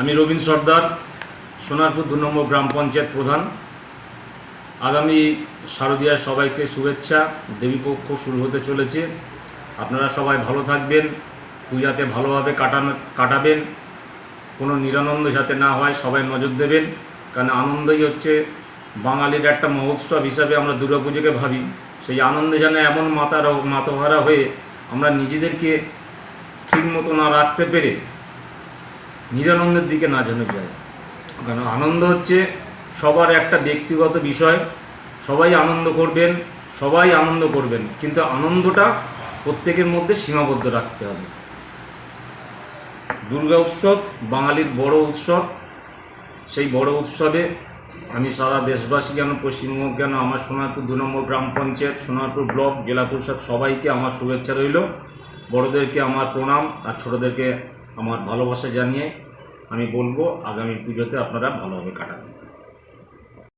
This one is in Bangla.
আমি রবীন সর্দার, সোনারপুর দু নম্বর গ্রাম পঞ্চায়েত প্রধান। আগামী শারদীয়ার সবাইকে শুভেচ্ছা। দেবীপক্ষ শুরু হতে চলেছে। আপনারা সবাই ভালো থাকবেন, পূজাতে ভালোভাবে কাটানো, কাটাবেন। কোনো নিরানন্দ যাতে না হয়, সবাই নজর দেবেন। কারণ আনন্দই হচ্ছে বাঙালির একটা মহোৎসব হিসাবে আমরা দুর্গাপুজোকে ভাবি। সেই আনন্দে যেন এমন মাতার মাতহারা হয়ে আমরা নিজেদেরকে ঠিক মতো না রাখতে পেরে নিরানন্দের দিকে না যেন যায়। কারণ আনন্দ হচ্ছে সবার একটা ব্যক্তিগত বিষয়। সবাই আনন্দ করবেন, সবাই আনন্দ করবেন। কিন্তু আনন্দটা প্রত্যেকের মধ্যে সীমাবদ্ধ রাখতে হবে। দুর্গা উৎসব, বাঙালির বড় উৎসব। সেই বড় উৎসবে আমি সারা দেশবাসী কেন, পশ্চিমবঙ্গ কেন, আমার সোনারপুর দু নম্বর গ্রাম পঞ্চায়েত, সোনারপুর ব্লক, জেলা পরিষদ সবাইকে আমার শুভেচ্ছা রইল। বড়দেরকে আমার প্রণাম আর ছোটদেরকে আমার ভালোবাসা জানিয়ে আমি বলব আগামী পুজোতে আপনারা ভালোভাবে কাটাবেন।